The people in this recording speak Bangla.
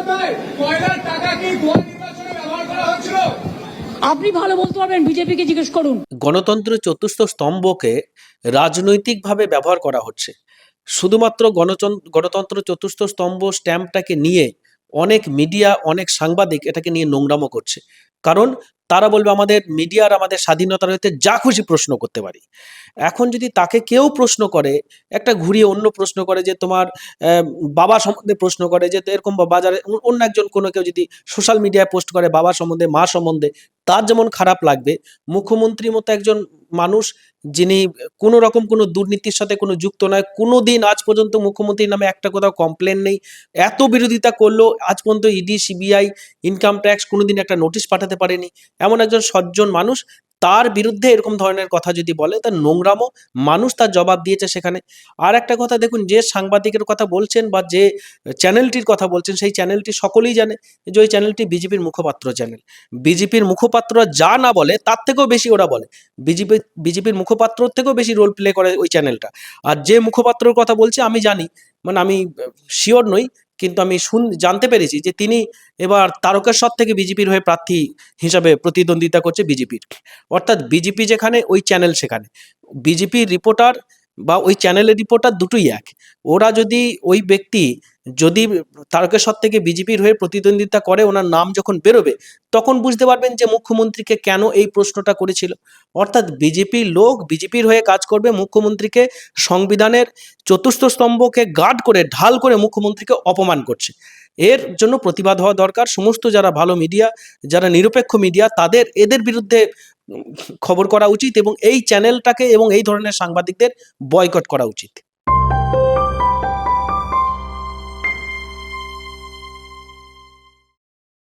বন্দ্যোপাধ্যায় কয়লার টাকা কি গোয়া নির্বাচনে ব্যবহার করা হয়েছিল আপনি ভালো বলতে পারবেন বিজেপিকে জিজ্ঞেস করুন। গণতন্ত্র চতুর্থ স্তম্ভকে রাজনৈতিকভাবে ব্যবহার করা হচ্ছে। শুধুমাত্র গণতন্ত্র গণতন্ত্র চতুর্থ স্তম্ভ স্ট্যাম্পটাকে নিয়ে অনেক মিডিয়া অনেক সাংবাদিক এটাকে নিয়ে নোংরামো করছে। কারণ তারা বলবে আমাদের মিডিয়ার আমাদের স্বাধীনতা রয়েছে যা খুশি প্রশ্ন করতে পারি। এখন যদি তাকে কেউ প্রশ্ন করে, একটা ঘুরিয়ে অন্য প্রশ্ন করে যে তোমার বাবা সম্বন্ধে প্রশ্ন করে যে এরকম বাজারে অন্য একজন কোনো কেউ যদি সোশ্যাল মিডিয়ায় পোস্ট করে বাবা সম্বন্ধে, মা সম্বন্ধে, তার যেমন খারাপ লাগবে, মুখ্যমন্ত্রীর মতো একজন মানুষ যিনি কোনো রকম কোনো দুর্নীতির সাথে কোনো যুক্ত নয় কোনো দিন আজ পর্যন্ত মুখ্যমন্ত্রীর নামে একটা কোথাও কমপ্লেন নেই। এত বিরোধিতা করল আজ পর্যন্ত ইডি, সিবিআই ইনকাম ট্যাক্স কোনোদিন একটা নোটিশ পাঠাতে পারেনি। এমন একজন সজ্জন মানুষ তার বিরুদ্ধে এরকম ধরনের কথা যদি বলে তার নোংরামো মানুষ তার জবাব দিয়েছে সেখানে। আর একটা কথা দেখুন, যে সাংবাদিকের কথা বলছেন বা যে চ্যানেলটির কথা বলছেন, সেই চ্যানেলটি সকলেই জানে যে ওই চ্যানেলটি বিজেপির মুখপাত্র চ্যানেল। বিজেপির মুখপাত্র যা না বলে, তার থেকেও বেশি ওরা বলে। বিজেপি, বিজেপির মুখপাত্র থেকেও বেশি রোল প্লে করে ওই চ্যানেলটা। আর যে মুখপাত্রর কথা বলছে, আমি জানি। মানে আমি শিওর নই কিন্তু আমি শুন, জানতে পেরেছি যে তিনি এবার তারকেশ্বর থেকে বিজেপির হয়ে প্রার্থী হিসাবে প্রতিদ্বন্দ্বিতা করছে বিজেপির। অর্থাৎ বিজেপি যেখানে, ওই চ্যানেল সেখানে। বিজেপির রিপোর্টার বা ওই চ্যানেলের রিপোর্টার দুটোই এক। ওরা যদি ওই ব্যক্তি যদি তারকেশ্বর থেকে বিজেপির হয়ে প্রতিদ্বন্দ্বিতা করে, ওনার নাম যখন বেরোবে, তখন বুঝতে পারবেন যে মুখ্যমন্ত্রীকে কেন এই প্রশ্নটা করেছিল। অর্থাৎ বিজেপির লোক বিজেপির হয়ে কাজ করবে, মুখ্যমন্ত্রীকে সংবিধানের চতুর্থ স্তম্ভকে গার্ড করে, ঢাল করে মুখ্যমন্ত্রীকে অপমান করছে। এর জন্য প্রতিবাদ হওয়া দরকার। সমস্ত যারা ভালো মিডিয়া, যারা নিরপেক্ষ মিডিয়া, তাদের, এদের বিরুদ্ধে খবর করা উচিত এবং এই চ্যানেলটাকে এবং এই ধরনের সাংবাদিকদের বয়কট করা উচিত।